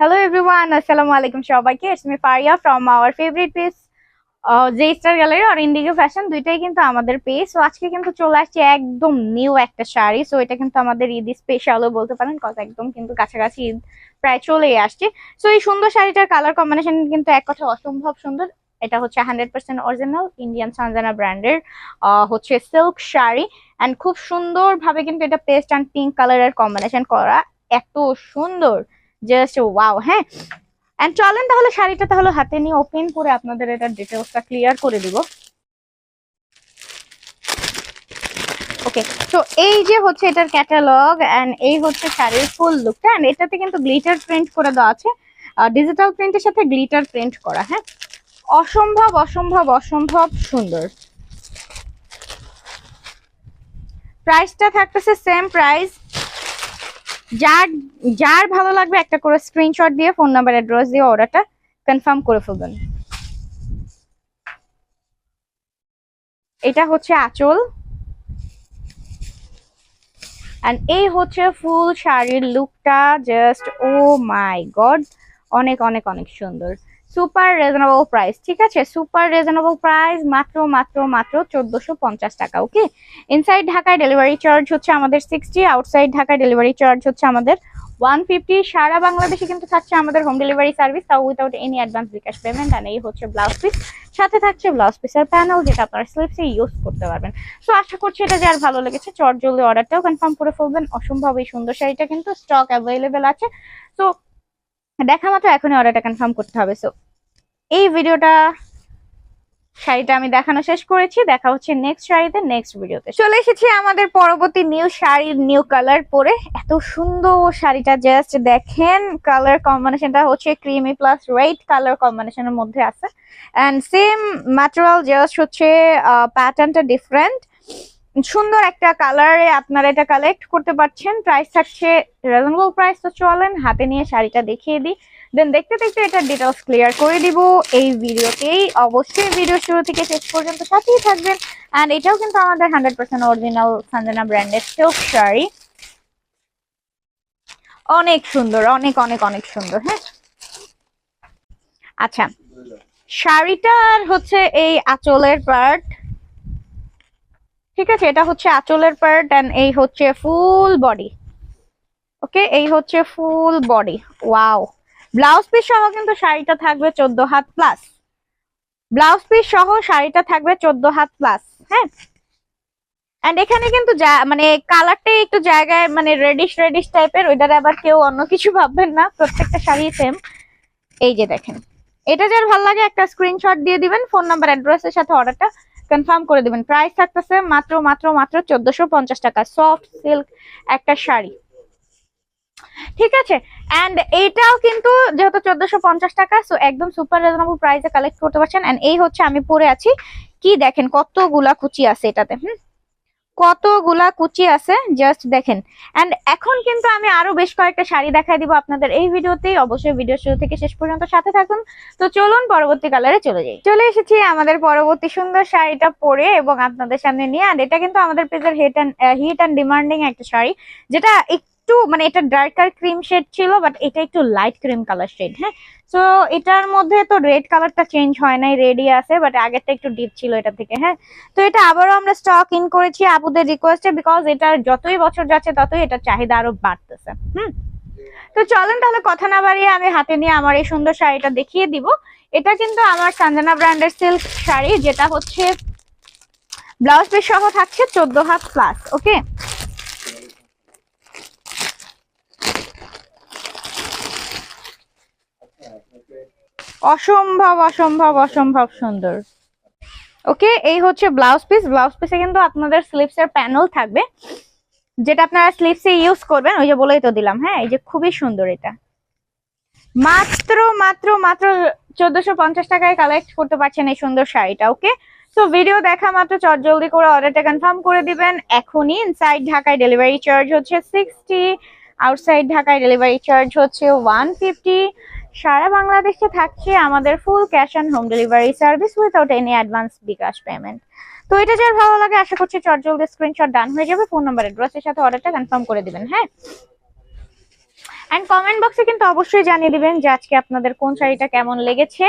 Hello everyone, Assalamu alaikum সবাইকে। It's me Faria from our favorite page J Star Gallery R Indigo fashion দুইটাই কিন্তু আমাদের page so আজকে কিন্তু চলে আসছে একদম নিউ একটা শাড়ি। সো এটা কিন্তু আমাদের ঈদ স্পেশালও বলতে পারেন কত একদম কিন্তু কাছাকাছি ঈদ প্রায় চলেই আসছে। সো এই সুন্দর শাড়িটার কালার কম্বিনেশন কিন্তু এক কথা অসম্ভব সুন্দর। এটা হচ্ছে hundred percent original Indian Sanjana ব্র্যান্ডের হচ্ছে সিল্ক শাড়ি। অ্যান্ড খুব সুন্দরভাবে কিন্তু এটা পেস্ট অ্যান্ড পিঙ্ক কালারের কম্বিনেশন করা। এত সুন্দর। জাস্ট ওয়াও হ্যাঁ? এন্ড চলেন তাহলে শাড়িটা তাহলে হাতে নিয়ে ওপেন করে আপনাদের এটা ডিটেলসটা ক্লিয়ার করে দিব। ওকে তো এই যে হচ্ছে এটার ক্যাটালগ এন্ড এই হচ্ছে শাড়ির ফুল লুকটা এন্ড এটাতে কিন্তু গ্লিটার প্রিন্ট করে দেওয়া আছে। ডিজিটাল প্রিন্টের সাথে গ্লিটার প্রিন্ট করা হ্যাঁ? অসম্ভব অসম্ভব অসম্ভব সুন্দর। প্রাইসটা থাকতেছে সেম প্রাইস যার যার ভালো লাগবে একটা করে স্ক্রিনশট দিয়ে ফোন নাম্বার অ্যাড্রেস দিয়ে অর্ডারটা কনফার্ম করে ফেলবেন। এটা হচ্ছে আচল। এই হচ্ছে ফুল শাড়ির লুকটা জাস্ট ও মাই গড অনেক অনেক অনেক সুন্দর। সুপার রিজনেবল প্রাইস, ঠিক আছে? সুপার রিজনেবল প্রাইস মাত্র মাত্র মাত্র চোদ্দশো পঞ্চাশ টাকা, ওকে? ইনসাইড ঢাকায় ডেলিভারি চার্জ হচ্ছে আমাদের সিক্সটি আউটসাইড ঢাকায় ডেলিভারি চার্জ হচ্ছে আমাদের ওয়ান ফিফটি সারা বাংলাদেশে কিন্তু থাকছে আমাদের হোম ডেলিভারি সার্ভিস তাও without any advance bKash payment আর এই হচ্ছে ব্লাউজ পিস সাথে থাকছে ব্লাউজ পিসের প্যানেল যেটা আপনারা স্লিপসে ইউজ করতে পারবেন। সো আশা করছি এটা যার ভালো লেগেছে, চট জলদি অর্ডারটাও কনফার্ম করে ফেলবেন। অসম্ভব এই সুন্দর শাড়িটা কিন্তু স্টক অ্যাভেলেবেল আছে। তো দেখা মাত্র এখনই অর্ডারটা কনফার্ম করতে হবে সো এই ভিডিওটা শাড়িটা আমি দেখানো শেষ করেছি, দেখা হচ্ছে নেক্সট শাড়িতে নেক্সট ভিডিওতে চলে এসেছি আমাদের পরবর্তী নিউ শাড়ির নিউ কালার পরে। এত সুন্দর শাড়িটা জাস্ট দেখেন কালার কম্বিনেশনটা হচ্ছে ক্রিমি প্লাস রেড কালার কম্বিনেশনের মধ্যে আছে। অ্যান্ড সেম ম্যাটেরিয়াল জাস্ট হচ্ছে প্যাটার্নটা ডিফারেন্ট সুন্দর একটা কালারে আপনারা এটা কালেক্ট করতে পারছেন। প্রাইস থাকছে রিজনেবল প্রাইস তো চলেন, হাতে নিয়ে শাড়িটা দেখিয়ে দিই। দেন দেখতে দেখতে এটা ডিটেলস ক্লিয়ার করে দিব এই ভিডিওতেই। অবশ্যই ভিডিও শুরু থেকে শেষ পর্যন্ত সাথেই থাকবেন। অ্যান্ড এটাও কিন্তু আমাদের হান্ড্রেড পার্সেন্ট অরিজিনাল সঞ্জনা ব্র্যান্ডের সিল্ক শাড়ি। অনেক সুন্দর, অনেক অনেক অনেক সুন্দর হ্যাঁ? আচ্ছা শাড়িটার হচ্ছে এই আঁচলের পার্ট ঠিক আছে, এটা হচ্ছে আঁচলের পার্ট অ্যান্ড এই হচ্ছে ফুল বডি ওকে এই হচ্ছে full body wow blouse piece সহ কিন্তু শাড়িটা থাকবে চোদ্দ হাত প্লাস ব্লাউজ পিস সহ শাড়িটা থাকবে চোদ্দ হাত প্লাস হ্যাঁ? এন্ড এখানে কিন্তু মানে কালারটাই একটু জায়গায় মানে রেডিশ রেডিশ টাইপের ওইটার আবার কেউ অন্য কিছু ভাববেন না, প্রত্যেকটা শাড়ি সেম এই যে দেখেন, এটা যার ভালো লাগে একটা স্ক্রিনশট দিয়ে দিবেন ফোন নাম্বার অ্যাড্রেসের সাথে অর্ডারটা কনফার্ম করে দিবেন। প্রাইস থাকতেছে মাত্র মাত্র মাত্র চোদ্দশো পঞ্চাশ টাকা। সফট সিল্ক একটা শাড়ি। ঠিক আছে? অ্যান্ড এইটাও কিন্তু যেহেতু চোদ্দশো পঞ্চাশ টাকা সো একদম সুপার রিজনেবল প্রাইসে কালেক্ট করতে পারছেন। অ্যান্ড এই হচ্ছে আমি পরে আছি। কি দেখেন, কতগুলা কুচি আছে এটাতে। হুম? কতগুলা কুচি আছে? জাস্ট দেখেন। এন্ড এখন কিন্তু আমি আরও বেশ কয়েকটা শাড়ি দেখাই দিব আপনাদের এই ভিডিওতেই। অবশ্যই ভিডিও শুরু থেকে শেষ পর্যন্ত সাথে থাকুন। তো চলুন পরবর্তী কালারে চলে যাই। চলে এসেছি আমাদের পরবর্তী সুন্দর শাড়িটা পরে এবং আপনাদের সামনে নিয়ে। আর এটা কিন্তু আমাদের পেজের hit and hit and demanding একটা শাড়ি, যেটা একটু মানে এটা ডার্কার ক্রিম শেড ছিল বাট এটা একটু লাইট ক্রিম কালার শেড হ্যাঁ? সো এটার মধ্যে তো রেড কালারটা চেঞ্জ হয় নাই রেডি আছে বাট আগেরটা একটু ডিপ ছিল এটা থেকে হ্যাঁ? তো এটা আবারও আমরা স্টক ইন করেছি আপুদের রিকোয়েস্টে বিকজ এটার যতই বছর যাচ্ছে, ততই এটার চাহিদা আরও বাড়তেছে, হুম? তো চলেন তাহলে কথা না বাড়িয়ে আমি হাতে নিয়ে আমার এই সুন্দর শাড়িটা দেখিয়ে দিব। এটা কিন্তু আমার সঞ্জনা ব্র্যান্ডের সিল্ক শাড়ি, যেটা হচ্ছে ব্লাউজ পিস সহ থাকছে চোদ্দ হাত প্লাস ওকে অসম্ভব অসম্ভব অসম্ভব সুন্দর। ওকে, এই হচ্ছে ব্লাউজ পিস। ব্লাউজ পিসে কিন্তু আপনাদের স্লিপস এর প্যানেল থাকবে, যেটা আপনারা স্লিপসে ইউজ করবেন, ওই যে বলেই তো দিলাম হ্যাঁ? এই যে খুবই সুন্দর এটা। মাত্র মাত্র মাত্র চোদ্দশো পঞ্চাশ টাকায় কালেক্ট করতে পারছেন এই সুন্দর শাড়িটা, ওকে? তো ভিডিও দেখা মাত্র চট জলদি করে অর্ডারটা কনফার্ম করে দিবেন। এখনই ইনসাইড ঢাকায় ডেলিভারি চার্জ হচ্ছে সিক্সটি আউটসাইড ঢাকায় ডেলিভারি চার্জ হচ্ছে ওয়ান ফিফটি সারা বাংলাদেশে থাকছে আমাদের full cash on home delivery service without any advance bKash payment তো এটা যার ভালো লাগে, আশা করছি চট জলদি স্ক্রিনশট ডান হয়ে যাবে ফোন নাম্বার অ্যাড্রেসের সাথে অর্ডারটা কনফার্ম করে দিবেন হ্যাঁ? অ্যান্ড কমেন্ট বক্সে কিন্তু অবশ্যই জানিয়ে দিবেন যে আজকে আপনাদের কোন শাড়িটা কেমন লেগেছে।